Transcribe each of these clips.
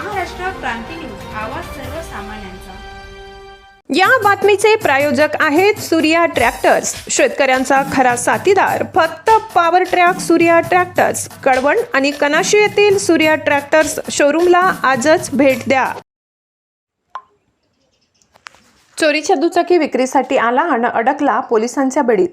क्रांती news आवाज सर्वसामान्यांचा. या बातमीचे प्रायोजक आहेत सूर्या ट्रॅक्टर्स. शेतकऱ्यांचा खरा साथीदार फक्त power track Surya tractors. Kalwan आणि कनाशी येथील सूर्या ट्रॅक्टर्स शोरूमला आजच भेट द्या. चोरीच्या दुचाकी विक्रीसाठी आला आणि अडकला पोलिसांच्या बळीत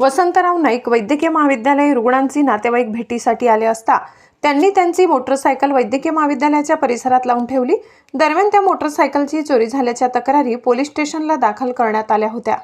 वसंतराव नाईक वैद्यकीय महाविद्यालय रुग्णांची नातेवाईक भेटीसाठी आले असता त्यांनी त्यांची मोटरसायकल वैद्यकीय महाविद्यालयाच्या परिसरात लावून ठेवली. दरम्यान त्या मोटरसायकलची चोरी झाल्याच्या तक्रारी पोलीस स्टेशनला दाखल करण्यात आल्या होत्या.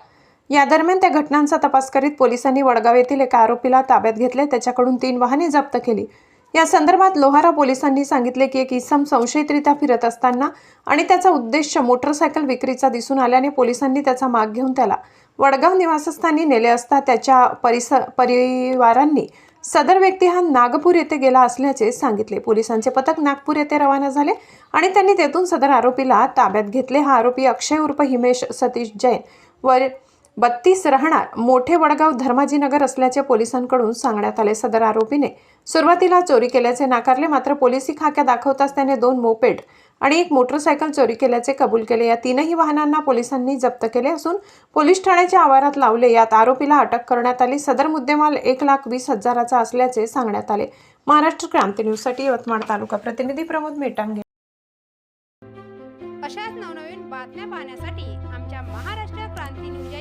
या दरम्यान त्या घटनांचा तपास करीत पोलिसांनी वडगाव येथील एका आरोपीला ताब्यात घेतले. त्याच्याकडून तीन वाहने जप्त केली. या संदर्भात लोहारा पोलिसांनी सांगितले की एक इसम संशयितरित्या फिरत असताना आणि त्याचा उद्देश मोटरसायकल विक्रीचा दिसून आल्याने पोलिसांनी त्याचा माग घेऊन त्याला वडगाव निवासस्थानी नेले असता त्याच्या परिस परिवारांनी सदर व्यक्ती हा नागपूर येथे गेला असल्याचे सांगितले. पोलिसांचे पथक नागपूर येथे रवाना झाले आणि त्यांनी तेथून सदर आरोपीला ताब्यात घेतले. हा आरोपी अक्षय उर्फ हिमेश सतीश जैन वर बत्तीस राहणार मोठे वडगाव धर्माजीनगर असल्याचे पोलिसांकडून सांगण्यात आले. सदर आरोपीने सुरुवातीला चोरी केल्याचे नाकारले. मात्र पोलिसी खाक्या दाखवताच त्याने दोन मोपेड आणि एक मोटरसायकल चोरी केल्याचे कबूल केले. या तीनही वाहनांना पोलिसांनी जप्त केले असून पोलीस ठाण्याच्या आवारात लावले. यात आरोपीला अटक करण्यात आली. सदर मुद्देमाल एक लाख वीस हजाराचा असल्याचे सांगण्यात आले. महाराष्ट्र क्रांती न्यूजसाठी यवतमाळ तालुका प्रतिनिधी प्रमोद मेटांगे. अशाच नवनवीन बातम्या पाहण्यासाठी आमच्या महाराष्ट्र क्रांती न्यूज या